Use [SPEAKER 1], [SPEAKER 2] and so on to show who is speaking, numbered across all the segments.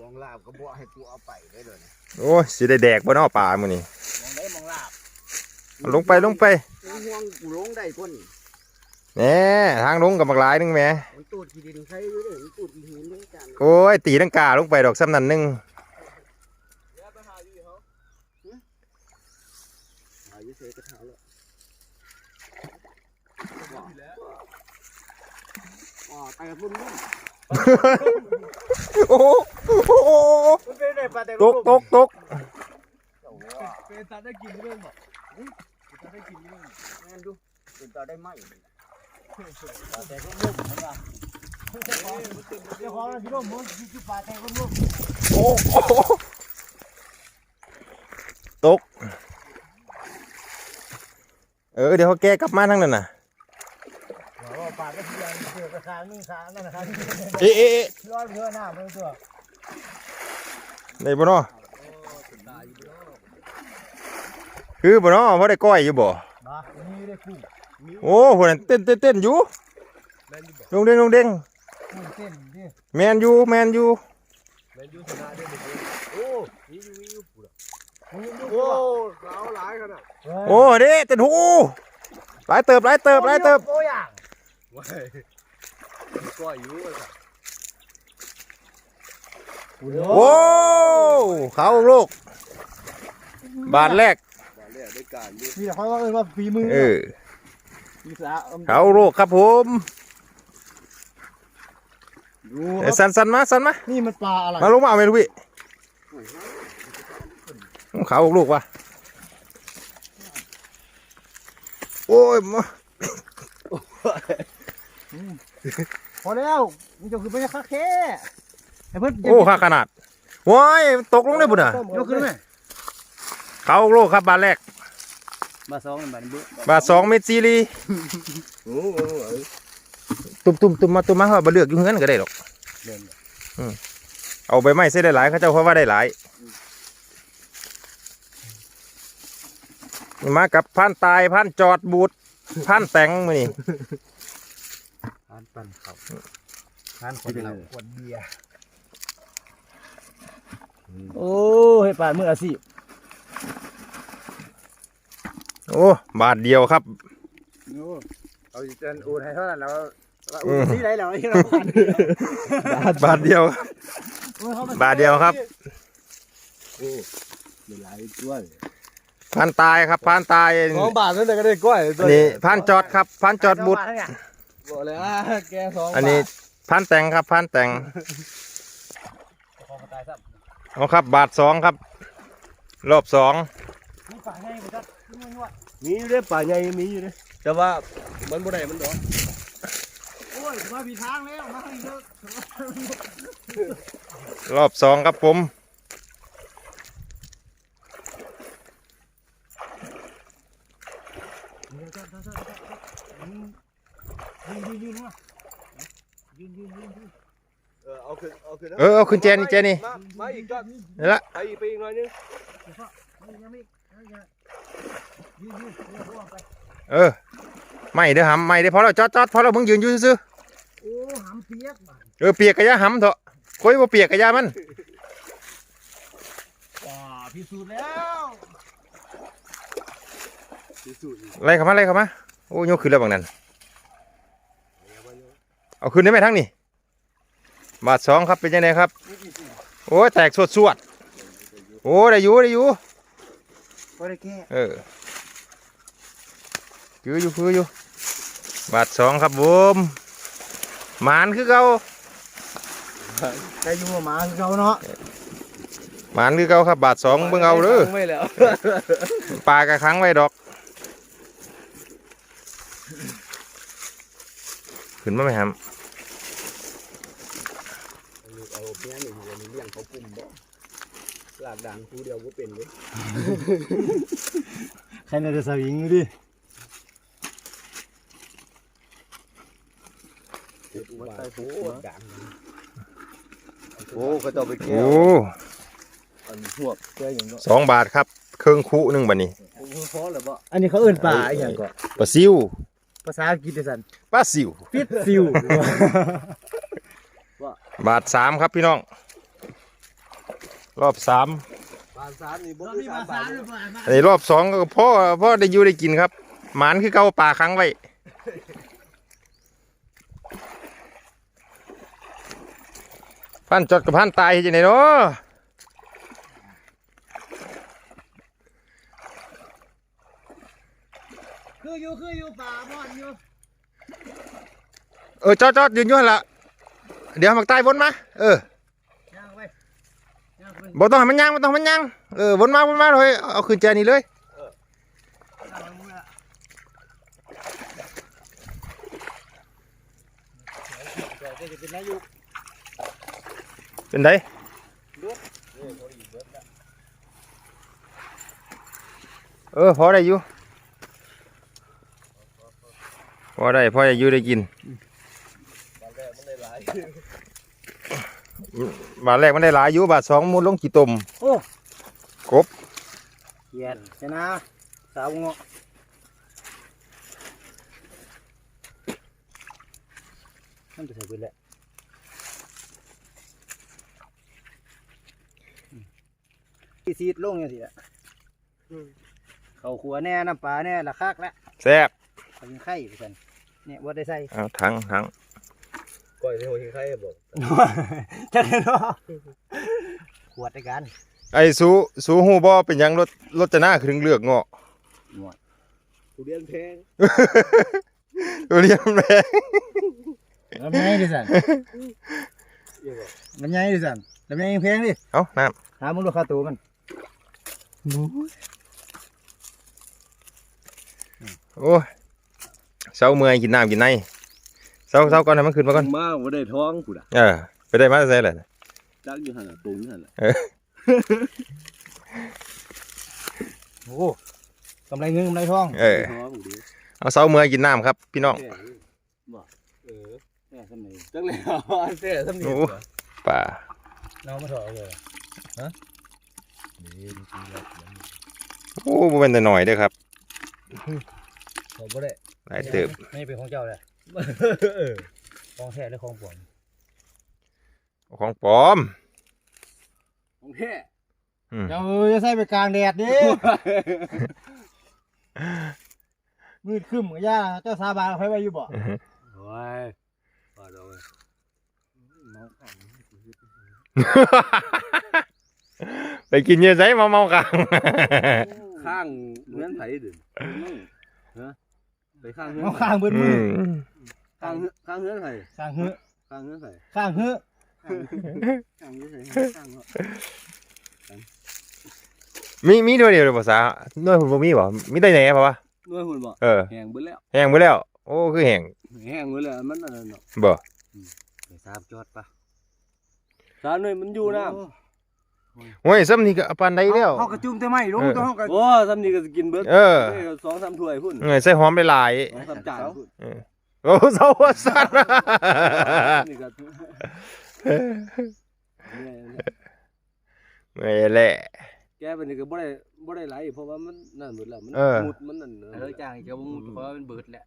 [SPEAKER 1] มองลาบก็บ่ให้กูเอาไปได้เลยนะ
[SPEAKER 2] โอ้ยสิได้แดกบ่เนอปลามื้อนี้
[SPEAKER 1] มองได้มองลาบ
[SPEAKER 2] เอาลงไปลงไป
[SPEAKER 1] กูห่วงกูลงได้คน
[SPEAKER 2] แหน่ทางลงกับบักหลายหนึงแหม
[SPEAKER 1] มันตูดขี้ดินใช้ด้วยเด้อมันตูดขี้หินด้วยกัน
[SPEAKER 2] โอ้ยตีลังกาลงไปดอกซ้ำนั่นหนึง
[SPEAKER 1] อายุเสกระเท้าแล้วอ๋อไปกับพุ่นนุ่ม
[SPEAKER 2] โอ้โห
[SPEAKER 1] มันเป็นได้ปลาแต่
[SPEAKER 2] ตกตกตก
[SPEAKER 1] เป็นตาได้กินเรื่องบ่เป็นตาได้กินเรื่องแม่นดูเป็นตาได้ไหมปลาแต่ก็นุ่มเห็นป่ะเจ้าของเจ้าของที่ร่มมันคือปลาแต่ก็นุ่ม
[SPEAKER 2] โอ้ตก เออเดี๋ยวเขาแก้กลับมาทั้งนั้นน่ะ
[SPEAKER 1] ว่าปลาก็ที่ยังเสือกระคางนึงขานั่นนะครับ
[SPEAKER 2] เอ๊ะเอ๊ะเอ๊ะ
[SPEAKER 1] ร้อยเพื่อหน้าเพื่อตัว
[SPEAKER 2] ได้บ่เนาะคือบ่เนาะพอได้ก้อยอยู่บ่
[SPEAKER 1] มามีได้กุ้ง
[SPEAKER 2] โอ้โหนั่นเต้นเต้นเต้นอยู่ลงเด้งลงเด้ง
[SPEAKER 1] กุ้งเต้นดิ
[SPEAKER 2] แมนอยู่แมนอยู่
[SPEAKER 1] แมนยูชนะได้เด็กโอ้มีอยู่มีอยู่โอ้สาวหลายขนาด
[SPEAKER 2] โอ้เด้เต้นหูหลายเติบหลายเติบหลายเติบ
[SPEAKER 1] โอ้ย่าง ว้ายก็อยู่อะ
[SPEAKER 2] โอ้เขาลูก บาทแรก
[SPEAKER 1] เรียกได้การดิ
[SPEAKER 3] นี่เขาก็เรียกว่าฝีมือ
[SPEAKER 2] เออ
[SPEAKER 3] มีสา
[SPEAKER 2] เขาลูกครับผม
[SPEAKER 3] ดู
[SPEAKER 2] เอ้ยสันสันมาสันมา
[SPEAKER 3] นี่มันปลาอะไร
[SPEAKER 2] มาลงมาเอาไหมลูกพี่เขาลูกว่ะโอ้ยมา
[SPEAKER 3] พอแล้วมันจะคือเป็นคาแค่ไอ้เพิ่น
[SPEAKER 2] โอ้ข้าขนาดว้ายมันตกลงได้บุญอะ
[SPEAKER 3] ยกขึ้นไหม
[SPEAKER 2] เขาลูกครับบาทแรก
[SPEAKER 1] มาสองมันเบื่อบา
[SPEAKER 2] ทสองเม็ดซีรี
[SPEAKER 1] โอ้โห
[SPEAKER 2] ตุ่มตุ่มตุ่มมาตุ่มมาว่าบเลือกอยู่เฮือนก็ได้หรอก
[SPEAKER 1] เดิน
[SPEAKER 2] เอาใบไม้ใส่ได้หลายเขาเจ้าเพราะว่าได้หลายนี่มากับพันตายพันจอดบูดพันแต่งมือนี่
[SPEAKER 1] ทานปั่นเขาทานคนเหล้าคนเบียร์
[SPEAKER 3] โอ้ให้ปลามืออาชีพ
[SPEAKER 2] โอ้บาทเดียวครับ
[SPEAKER 1] เอาอีจันอูดให้เท่านั้นแล้ว
[SPEAKER 2] อืม
[SPEAKER 1] ที่ไหนแล้วที่เราพัน
[SPEAKER 2] บาทบาทเดียว บาทเดียวครับ
[SPEAKER 1] โอ้มีหลายตัวเลย
[SPEAKER 2] พันตายครับพันตาย
[SPEAKER 3] สองบาทนั่นแต่ก็ได้กล้วย
[SPEAKER 2] อันนี้พันจอดครับพันจอดบูด
[SPEAKER 3] บอกเลยอะแกสอง
[SPEAKER 2] อันนี้พันแต่งครับพันแต่ง
[SPEAKER 3] ของตายซ้
[SPEAKER 2] เอาครับ บาทสองครับ รอบสองำ
[SPEAKER 3] มีปลาไงไปจัดขึ้นมาด้วย
[SPEAKER 1] มีอยู่เด้อป่าใหญ่มีอยู่เด้อแต่ว่ามันบ่ได้มันดอก
[SPEAKER 3] โอ้ยมาผิดทางแล้วมาให้เยอะ
[SPEAKER 2] รอบสองครับผม
[SPEAKER 3] ยืนยืนยืนมายืนยืนยืนยืน
[SPEAKER 1] เออเอาขึ้นเอาขึ้น
[SPEAKER 2] เออเอาขึ้นเจนี่เจนี่
[SPEAKER 1] มามาอีกจ้ะ
[SPEAKER 2] นี่ละ
[SPEAKER 1] ไปอีกไปอีกหน่อยนึง
[SPEAKER 3] ยังไม่ยืนยืนยืนพวกไป
[SPEAKER 2] เออไม่เด้อหำไม่เด้อพอแล้วจอดจอดพอแล้วมึงยืนอยู่ซื่อ
[SPEAKER 3] โอ้หำเปียกบ้า
[SPEAKER 2] ๆเออเปียกกะยาหำเถอะคุยว่าเปียกกะยามัน
[SPEAKER 3] ว้าพิสูจน์แล้ว
[SPEAKER 1] ที่สุด
[SPEAKER 2] ไล่เข้ามาไล่เข้ามาโอ้ยกขึ้นแล้วบางนั้น เอาขึ้นได้ไหมทั้งนี้บาทสองครับเป็นยังไงครับ โอ้ยแตกสวดสวดๆโอ้ได้อยู่ได้อยู่
[SPEAKER 1] บ่ได้แก้
[SPEAKER 2] เออคืออยู่คืออยู่บาทสองครับผมหมานคือเก่า
[SPEAKER 3] ได้ยุ่งกับหมาคือเขาเนาะ
[SPEAKER 2] หมานคือเก่าครับ บาทสองเบิ่งเอาเด้อ
[SPEAKER 1] ไม่แล้ว
[SPEAKER 2] ปลากระคังไว้ดอกขึ้นมาไหมครับ
[SPEAKER 1] เอาเพี้ยนนี่เลี้ยงเขากลุ่มบ่ลากด่างผู้เดียวบ่เป็นเด้
[SPEAKER 3] ใครน่าจะสวิงอยู่ดิ
[SPEAKER 1] มันตายโหด่างโอ้ก็ต้องไปแก้
[SPEAKER 2] โอ้
[SPEAKER 1] อันพวกแก้อย่างเนาะ
[SPEAKER 2] สองบาทครับ เครื่องคุหนึ่งบัดนี้
[SPEAKER 1] พอแล้วบ่
[SPEAKER 3] อันนี้เขาเอื่นปลาอหย่างก็
[SPEAKER 2] ปลาซิว
[SPEAKER 3] ภาษาอังกฤษเดซัน
[SPEAKER 2] ปลาซิว
[SPEAKER 3] ฟิตซิว
[SPEAKER 2] บาทสามครับพี่น้อง รอบสาม
[SPEAKER 1] ปลาสารนี่บ่
[SPEAKER 3] เรา
[SPEAKER 1] มี
[SPEAKER 3] มี
[SPEAKER 1] สา
[SPEAKER 3] มา
[SPEAKER 1] บา
[SPEAKER 3] สา
[SPEAKER 1] ท
[SPEAKER 3] มหรือเปล่ามา
[SPEAKER 2] อันนี้รอบสองก็พ่อพ่อได้อยู่ได้กินครับ หมานคือเก่าป่าค้างไว้พันจดกับพันตายเฮ็ดจังไดเนาะ
[SPEAKER 3] คืออยู่คืออยู่ป่าบอนอยู่
[SPEAKER 2] เออจอดจอดยืนอยู่หั่นละ เดี๋ยวมักตายวนมา เออย่าง
[SPEAKER 3] ไปย่างไป
[SPEAKER 2] บ่ต้องให้มันย่างบ่ต้องให้มันย่าง เออวนมาวนมาเลยเอาขึ้นแจนี่เลย
[SPEAKER 3] ย่างมึงอะ
[SPEAKER 1] ก็จะเป็นนายก
[SPEAKER 2] เป็นไดเออพอได้อยู่พอได้พอได้อยู่ได้กิน
[SPEAKER 1] ตอนแรกมันได้หลาย
[SPEAKER 2] บาทแรกมันได้หลายอยู่บาทสองมุดลงกี่ตุ่ม
[SPEAKER 3] โอ้
[SPEAKER 2] กบ
[SPEAKER 3] เย็นชนะสาวงอมันจะใส่ไปแล้วที่ซีดลงอย่างสิละเขาขัวแน่น้ำปลาแน่ละคักแล้ว
[SPEAKER 2] แซ่บ
[SPEAKER 3] เป็นไข่เพื่อนเนี่ยว่าได้ใส่
[SPEAKER 2] เอาทั้งทั้ง
[SPEAKER 1] ก้อยที่หัวหิ้งไข่บอก
[SPEAKER 3] จะได้เนาะขวดในกัน
[SPEAKER 2] ไอ้สูสูหูบ่เป็นหยังรถรถจะหน้าครึ่งเลือกเงาะ
[SPEAKER 1] ทุเรียนแพง
[SPEAKER 2] เรียนแม่
[SPEAKER 3] แล้วมันใหญ่ดิสัน
[SPEAKER 1] เยอะบอก
[SPEAKER 3] มันใหญ่ดิสันแล้วมันยังแพงดิ
[SPEAKER 2] เอาน้
[SPEAKER 3] หามึงดูค่าตัวมันำ
[SPEAKER 2] โอ้ยเช้าเมื่อยกินน้ำกินใน เช้าเช้าก่อนให้มันขึ้นมาก่อน
[SPEAKER 1] มาบ่ได้ท้องกูด่ะ
[SPEAKER 2] เออไปได้มาใส่เลย
[SPEAKER 1] จักอยู่หั่นน่ะตุงอยู่หั่นน่ะ
[SPEAKER 3] โอ้กำไรเงินกำไรทอง
[SPEAKER 2] เออ
[SPEAKER 1] ท้องกูดิ
[SPEAKER 2] เอาเช้าเมื่อยกินน้ำครับ พี่น้อง
[SPEAKER 1] แค่นี้บ่เออ
[SPEAKER 3] แม่สมัย
[SPEAKER 1] จักแล้วอันแท้สำเนียง
[SPEAKER 2] โอ้ป่า
[SPEAKER 3] เรามาถอดเลย
[SPEAKER 1] นี่ดูสิแล้ว
[SPEAKER 2] โอ้บ่เป็นแต่หน่อยเด้อครับ
[SPEAKER 1] เขาบ่ได้
[SPEAKER 2] หลายเติบ
[SPEAKER 3] ไม่เป็นของเจ้าเลย ของแท้หรือของปลอม
[SPEAKER 2] ของปลอม
[SPEAKER 1] ของแท้
[SPEAKER 2] อืม
[SPEAKER 3] เจ้าจะใส่ไปกลางแดดดิมืดครึ้มกับย่าเจ้าสาบานเอาไว้ไว้อยู่บ่
[SPEAKER 1] โอ้ยว่าดอกเว้ย
[SPEAKER 2] ไปกินเยอะไสมาเมากัง
[SPEAKER 1] ข้างเงื่อนไผดิฮะ ไปข้างเงื่อน
[SPEAKER 3] เอา
[SPEAKER 1] ไผ
[SPEAKER 3] ข้างเบิด
[SPEAKER 2] อื
[SPEAKER 3] มือ
[SPEAKER 2] ม
[SPEAKER 1] ข้างเงื่อนข้างเงื่อนไผ
[SPEAKER 3] ข้างเฮือ
[SPEAKER 1] ข้างเงื่อนไผ
[SPEAKER 3] ข้างเฮือ
[SPEAKER 1] ข้างเงื่อนไผข้างเงื่อน
[SPEAKER 2] มีมีด้วยเดียวเลยภาษาหน่วยผมบ่มีบ่มีได้ไหนเพราะว่า
[SPEAKER 1] ด้วยหุ่นบ่
[SPEAKER 2] เออ
[SPEAKER 1] แห้งเบิดแล้ว
[SPEAKER 2] แห้งไปแล้ว โอ้คือแห้ง
[SPEAKER 1] แห้งเบิดแล้วมันอันนั้นเนาะ
[SPEAKER 2] บ่
[SPEAKER 3] ไปสามจอดปะ
[SPEAKER 1] สารหน่วยมันอยู่น้
[SPEAKER 2] โอ้ยซ้ำนี่ก็ปานใดแล้ว
[SPEAKER 3] เขากระจุ่มแต่ไม่ลงตัวเขากระำ
[SPEAKER 1] โอ้สำนีก็จะกินเบิด
[SPEAKER 2] เออ
[SPEAKER 1] ได้สองสามถ้วยพุ่น
[SPEAKER 2] เออใส่หอมไปหลาย
[SPEAKER 1] สองสามจานพุ่น
[SPEAKER 2] โอ้เศร้าสัตว์
[SPEAKER 1] นี่ก็เนี่ย
[SPEAKER 2] ไม่แหละ
[SPEAKER 1] แกเป็นนี่ก็บ่ได้บ่ได้ไหลเพราะว่ามันนั่นเบิดแล้วมัน
[SPEAKER 2] เออ
[SPEAKER 1] มุดมันนั่น
[SPEAKER 3] เออจ้างเจ้าบุ้งเพราะว่ามันเบิดแหละ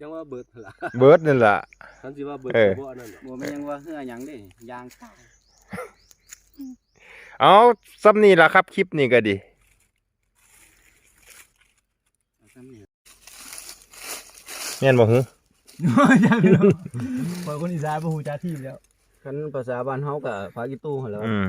[SPEAKER 1] จังว่าเบิดล่ะ
[SPEAKER 2] เบิดนั่นล่ะ
[SPEAKER 1] คันสิว่าเบิด
[SPEAKER 2] เออ
[SPEAKER 1] ก็บ่อันนั้นหรอก
[SPEAKER 3] บัวมันยังว่าเฮือหยังเด้ยางตาย
[SPEAKER 2] เอาซ้ำนี่ล่ะครับ คลิปนี้ก็ดีแม่นบ่หือ
[SPEAKER 3] ยังพอคนอีสานบ่ฮู้จักทีมแล้ว
[SPEAKER 1] คันภาษาบ้านเฮาก็พากิตู้หั่นแหล้ว
[SPEAKER 2] อืม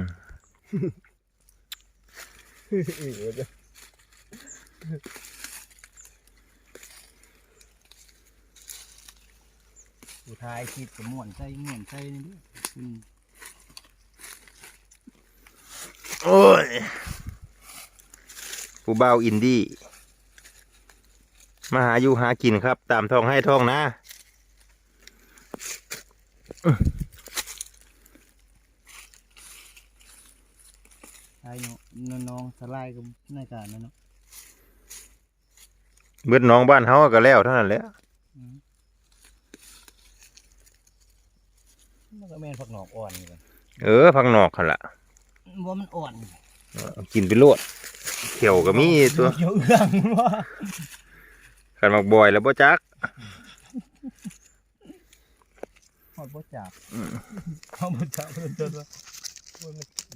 [SPEAKER 3] ผู้ทายคลิปก็ม่วนใส่ม่วนใส่นี่เด้อืม
[SPEAKER 2] โอ้ยผู้บ่าวอินดี้มาหาอยู่หากินครับ ตามท้องให้ท้องนะ
[SPEAKER 3] ทายเนาะน้องๆสลายก็ในการนั่นเนาะ
[SPEAKER 2] เบิดน้องบ้านเฮาก็แล้วเท่านั้นแหละ
[SPEAKER 3] มันก็แม่นผักหนอกอ่อนนี่กัน
[SPEAKER 2] เออพังนอกหั่นล่ะ
[SPEAKER 3] บ่มันอ่อน
[SPEAKER 2] เอากินไปโลดเขียวก็มีตัว
[SPEAKER 3] เกี่ยวเอื้องว่า
[SPEAKER 2] ขันมักบอยแล้วบ่จัก
[SPEAKER 3] ฮอดบ่จับเฮาบ่จับเพิ่นจนว่า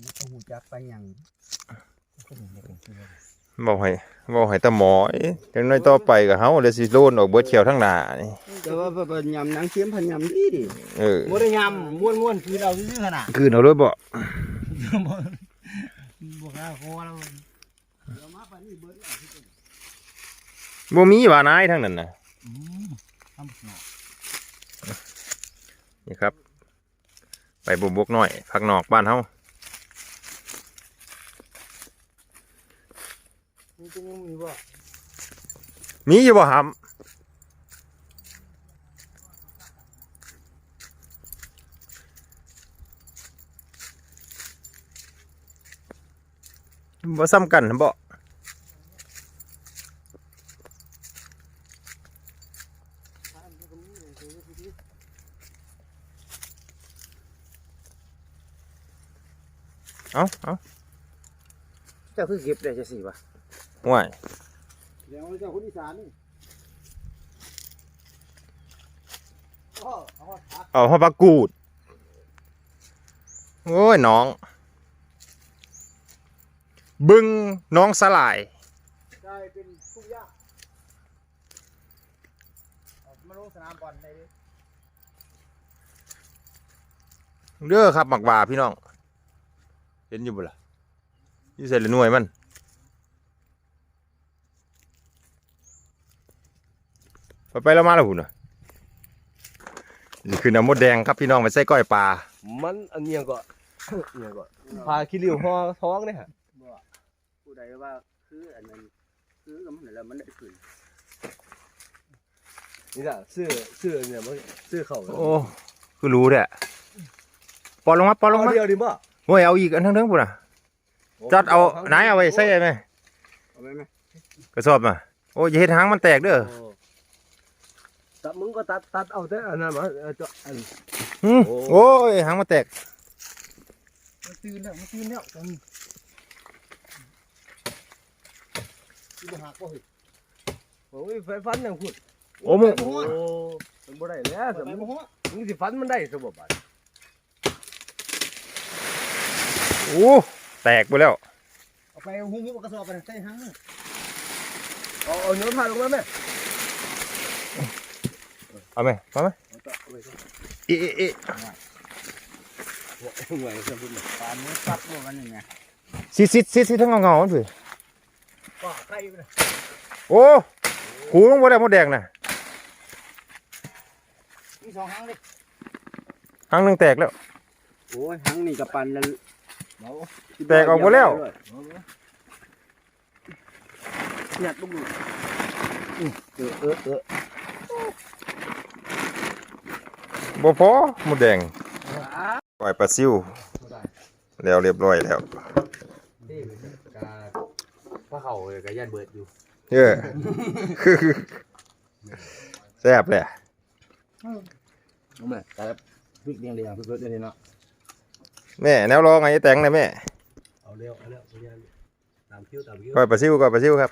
[SPEAKER 3] มันต้องหูจักไปหยัง
[SPEAKER 2] บอกให้บอกให้ตาหมอเอ้ยจังน้อยต่อไปก็เฮาเลยสิโลนออกเบิดเขียวทั้งหน้านี่
[SPEAKER 3] แต่ว่าเพิ่นยำหนังเสียมเพันยำดีดิ
[SPEAKER 2] เออ
[SPEAKER 3] บ่ได้ยำม้วนๆคือเราซื่อๆขนาด
[SPEAKER 2] คืนเอาเลยบ่
[SPEAKER 3] บ่กล้าคอเราเดี๋ยวมาปานนี้เบิดแล้ว
[SPEAKER 2] บ่มีว่านายทั้งนั้นนะ
[SPEAKER 3] ทำหนอ
[SPEAKER 2] นี่ครับ ไปบุบกน้อยพักนอกบ้านเฮา
[SPEAKER 3] ม
[SPEAKER 2] มีอยู่บ่หำ บ่ซ้ำกันบ่เอาเอา
[SPEAKER 4] เจ้าคือเก็บได้จะสิวะ
[SPEAKER 2] ห่วย
[SPEAKER 3] เดี๋ยวเจ้าคนอีสานนี่โอ้เอาว่าผัก
[SPEAKER 2] เอาหัวปลากูด โอ้ย น้อง บึงน้องสลาย
[SPEAKER 3] กลายเป็นทุ่งหญ้าเอามาลงสนามบอลได้ดิ
[SPEAKER 2] เด้อครับหมักบาพี่น้อง เห็นอยู่บ่ล่ะอยู่ใส่ละหน่วยมันไปไปแล้วมาแล้วหุ่นอะนี่คือน้ำมดแดงครับพี่น้องไปใส่ก้อยปลา
[SPEAKER 1] มันอันเนี้ยก็ เนี้ยก็พาขี้ริ้วห่อท้องเนี่ยฮะ
[SPEAKER 3] ใดว่าคืออันนั้นคือกับมันแล้วมันได้ขึ้น
[SPEAKER 1] นี่จ้ะเสื้อเสื้อเนี่ยมันเสื้อเขา
[SPEAKER 2] โอ้คือรู้แท้ปอนลงมาปอนลงมา
[SPEAKER 1] เดียวดิบ่
[SPEAKER 2] โอ้ยเอาอีกอันทั้งๆปุ่นอะจัดเอาไหนเอาไว้ใส่ไหม
[SPEAKER 3] เอาไปไหม
[SPEAKER 2] กระสอบมาโอ้ยอย่าเฮ็ดหางมันแตกเด้อ
[SPEAKER 1] โอ้ตัดมึงก็ตัดตัดเอาแต่อันนั้นมาเออเจาะอัน
[SPEAKER 2] หืม
[SPEAKER 1] โอ้
[SPEAKER 2] โอ้ยหางมันแตก
[SPEAKER 3] มันตื่นแล้วมันตื่นแล้วตอน ที่บ่หักบ่เห็น
[SPEAKER 1] โอ้ยไฟฟันอย่างคุณ
[SPEAKER 2] โอ้มึง
[SPEAKER 1] โอ้มันบ่ได้แล้ว
[SPEAKER 3] ไป
[SPEAKER 1] แต่
[SPEAKER 3] บ่
[SPEAKER 1] มึง
[SPEAKER 3] หัว
[SPEAKER 1] มึงสิฟันมันได้ซะบ่บาด
[SPEAKER 2] โอ้แตกไปแล้ว
[SPEAKER 3] เอาไปหุ้มๆกระสอบไปใส่หางนึง
[SPEAKER 1] เอาเอาเนื้อผ้าลงมาแม่
[SPEAKER 2] เอาไหมเอาไหม
[SPEAKER 1] เอาต่อเอาไปซะ
[SPEAKER 2] เอะเอะเอะ
[SPEAKER 1] ห่วยซะพุ่นน่ะ
[SPEAKER 3] ปานนี้ปัดบ่กันนี่ไง
[SPEAKER 2] ซิดซิดซิดซิดทั้งเงาเงาๆมันเผื่อ
[SPEAKER 3] ป้าไข่ไปเลย
[SPEAKER 2] โอ้หูลงบ่ได้มดแดงน่ะ
[SPEAKER 3] มีสองหางเลย
[SPEAKER 2] หางหนึงแตกแล้ว
[SPEAKER 3] โอ้ยหางนี่กับปันแล้วเบา
[SPEAKER 2] แตกออกหมดแล้ว
[SPEAKER 3] หยัดลูกดู
[SPEAKER 1] เออเออเออ
[SPEAKER 2] บ่พอมดแดงปล่อยปลาซิวแล้วเรียบร้อยแล้ว
[SPEAKER 1] นี่กาพระ เขาก็ย่านเบิดอยู่
[SPEAKER 2] เออ แซ่บเลย
[SPEAKER 1] เอาแม่แต่พริกเรียงเรียงเพิ่นๆนี่เนาะ
[SPEAKER 2] แม่แนวรองไงแต่งนะแม่
[SPEAKER 1] เอาเร็วเอาเร็วเอาเร็วตามคิวตามคิว
[SPEAKER 2] ก้อยปลาซิวก้อยปลาซิวครับ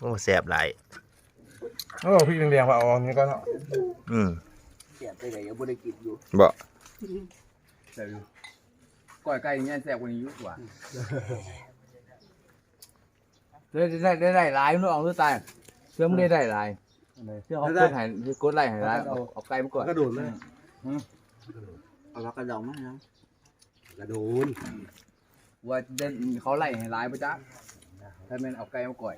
[SPEAKER 2] โอ้แซ่บหลาย
[SPEAKER 1] โอ้พี่เรียงๆว่าเอาอันนี้ก็เนาะ
[SPEAKER 2] อืม
[SPEAKER 3] แสบไปไหนยังบ่ได้กินอยู่
[SPEAKER 2] บ่
[SPEAKER 3] แสบอยู่ก้อยไก่เนี่ยแสบกว่านี้อยู่กว่า ได้ได้ได้ได้หลายมันออกตัวตายเชื่อมได้ได้หลายเชื่อเขากดให้กดไล่ให้หลายเอาเอาไก่มาก่อน
[SPEAKER 1] กระโดดเลย
[SPEAKER 3] เอาปากกระดองมาครับ
[SPEAKER 1] กระโดด
[SPEAKER 3] ว่าเดินเขาไล่ให้หลายไปจ้ะถ้าแม่นเอาไก่มาก่อย